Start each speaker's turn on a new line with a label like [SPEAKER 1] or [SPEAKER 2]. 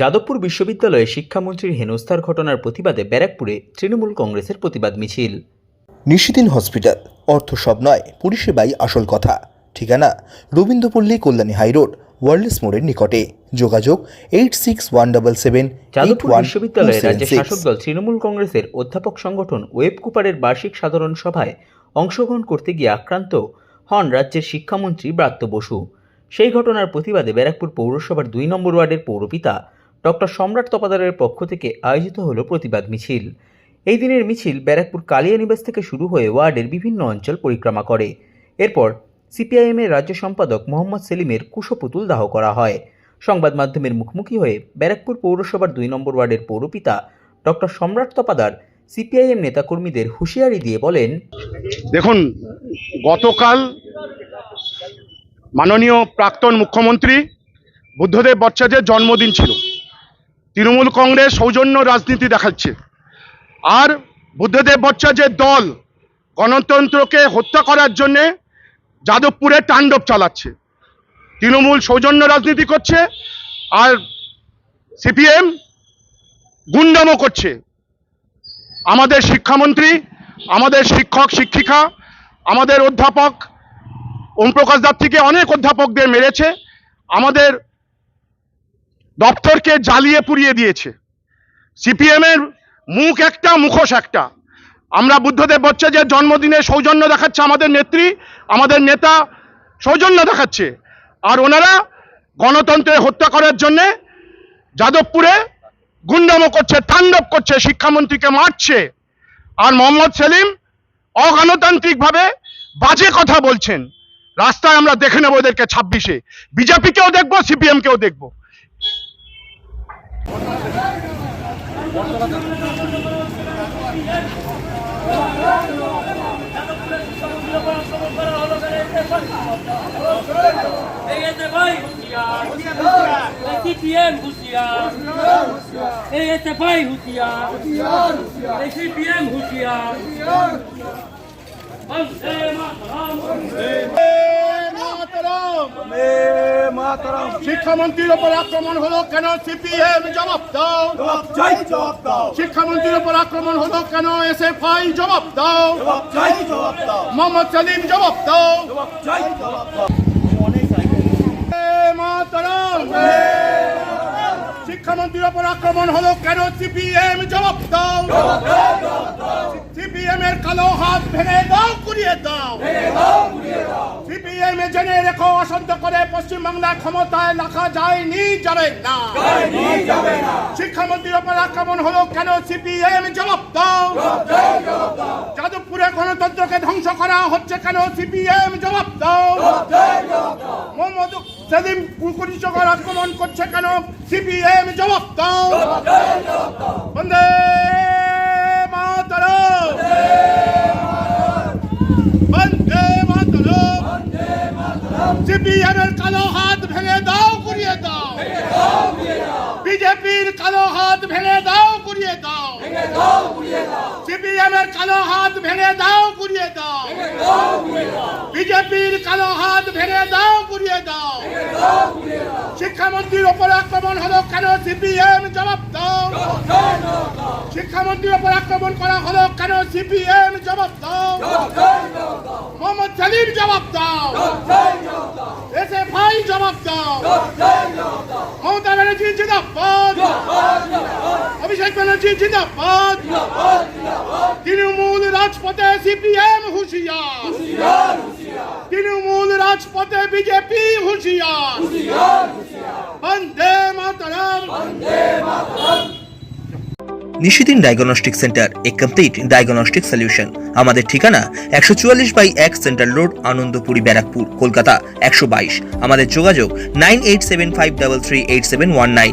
[SPEAKER 1] যাদবপুর বিশ্ববিদ্যালয়ে শিক্ষামন্ত্রীর হেনস্থার ঘটনার প্রতিবাদে ব্যারাকপুরে তৃণমূল কংগ্রেসের প্রতিবাদ মিছিল।
[SPEAKER 2] নিশিদিন হসপিটাল অর্থ সব নয় পরিষেবাই আসল কথা। ঠিকানা রবীন্দ্রপল্লী কল্যাণী হাইরোড ওয়ার্ল্ডস মোড়ের নিকটে। যোগাযোগ eight six one double seven
[SPEAKER 1] Jadavpur বিশ্ববিদ্যালয়ে রাজ্যের শাসক দল তৃণমূল কংগ্রেসের অধ্যাপক সংগঠন ওয়েব কুপারের বার্ষিক সাধারণ সভায় অংশগ্রহণ করতে গিয়ে আক্রান্ত হন রাজ্যের শিক্ষামন্ত্রী ব্রাত্য বসু। সেই ঘটনার প্রতিবাদে ব্যারাকপুর পৌরসভার দুই নম্বর ওয়ার্ডের পৌরপিতা ডক্টর সম্রাট তপাদারের পক্ষ থেকে আয়োজিত হলো প্রতিবাদ মিছিল। এই দিনের মিছিল ব্যারাকপুর কালিয়ানিবাস থেকে শুরু হয়ে ওয়ার্ডের বিভিন্ন অঞ্চল পরিক্রমা করে। এরপর সিপিআইএমের রাজ্য সম্পাদক মোহাম্মদ সেলিমের কুশপুতুল দাহ করা হয়। সংবাদ মাধ্যমের মুখোমুখি হয়ে ব্যারাকপুর পৌরসভার দুই নম্বর ওয়ার্ডের পৌরপিতা ডক্টর সম্রাট তপাদার সিপিআইএম নেতাকর্মীদের হুঁশিয়ারি দিয়ে বলেন,
[SPEAKER 3] দেখুন, গতকাল মাননীয় প্রাক্তন মুখ্যমন্ত্রী বুদ্ধদেব ভট্টাচার্যের জন্মদিন ছিল। তৃণমূল কংগ্রেস সৌজন্য রাজনীতি দেখাচ্ছে। আর বুদ্ধদেব ভট্টাচার্যের দল গণতন্ত্রকে হত্যা করার জন্যে যাদবপুরে তাণ্ডব চালাচ্ছে। তৃণমূল সৌজন্য রাজনীতি করছে আর সিপিএম গুন্ডামো করছে। আমাদের শিক্ষামন্ত্রী, আমাদের শিক্ষক, শিক্ষিকা, আমাদের অধ্যাপক, ওমপ্রকাশ থেকে অনেক অধ্যাপকদের মেরেছে। আমাদের দপ্তরকে জ্বালিয়ে পুড়িয়ে দিয়েছে। সিপিএমের মুখ একটা, মুখোশ একটা। আমরা বুদ্ধদেব ভট্টাচার্যের জন্মদিনে সৌজন্য দেখাচ্ছে আমাদের নেত্রী, আমাদের নেতা সৌজন্য দেখাচ্ছে। আর ওনারা গণতন্ত্রে হত্যা করার জন্যে যাদবপুরে গুন্ডামো করছে, তাণ্ডব করছে, শিক্ষামন্ত্রীকে মারছে। আর মোহাম্মদ সেলিম অগণতান্ত্রিকভাবে বাজে কথা বলছেন। রাস্তায় আমরা দেখে নেব এদেরকে ছাব্বিশে। বিজেপিকেও দেখব, সিপিএমকেও দেখব।
[SPEAKER 4] এই এতে ভাই হুঁশিয়ার সিপিএম হুঁশিয়ার এই এতে ভাই হুঁশিয়ার
[SPEAKER 3] শিক্ষামন্ত্রীর ওপর আক্রমণ হলো কেন সিপিএম? জবাব দাও।
[SPEAKER 5] জবাব দাও।
[SPEAKER 3] শিক্ষামন্ত্রীর ওপর আক্রমণ হলো কেন এসএফআই? জবাব দাও।
[SPEAKER 5] জবাব দাও।
[SPEAKER 3] মোহাম্মদ সেলিম জবাব দাও।
[SPEAKER 5] জবাব দাও।
[SPEAKER 3] শিক্ষামন্ত্রীর ওপর আক্রমণ হলো কেন সিপিএম? জবাব দাও। সিপিএম এর কালো হাত ভেঙে দাও কুড়িয়ে দাও। সিপিএম এ জেনে রেখো অসন্ত করে পশ্চিমবাংলা ক্ষমতায় রাখা যায়নি যাবে না। শিক্ষামন্ত্রীর ওপর আক্রমণ হলো কেন সিপিএম জবাব দাও। যাদবপুরে গণতন্ত্রকে ধ্বংস করা হচ্ছে কেন সিপিএম জবাব দাও। মোহাম্মদ সেলিম কুকুরিচকর আক্রমণ করছে কেন সিপিএম জবাব দাও। বন্দে বিজেপির কালো হাত ভেঙে দাও কুড়িয়ে দাও। সিপিএম এর কালো হাত ভেঙে দাও কুড়িয়ে দাও। বিজেপির কালো হাত ভেঙে দাও কুড়িয়ে দাও। শিক্ষামন্ত্রীর ওপর আক্রমণ হলো কেন? সিপিএম জবাব দাও। শিক্ষামন্ত্রীর ওপর আক্রমণ করা হলো কেন? সিপিএম জবাব দাও। মোহাম্মদ সেলিম জবাব দাও এসে ভাই জবাব দাও মমতা ব্যানার্জি জিন্দাবাদ। অভিষেক ব্যানার্জি, জিন্দাবাদ। তৃণমূল রাজপথে সিপিএম তৃণমূল রাজপথে BJP Bande Mataram.
[SPEAKER 2] Nishidin diagnostic centre, a complete diagnostic solution আমাদের ঠিকানা একশো চুয়াল্লিশ বাই এক সেন্ট্রাল রোড, আনন্দপুরি, ব্যারাকপুর, কলকাতা একশো বাইশ। আমাদের যোগাযোগ nine eight seven five double three eight seven one nine.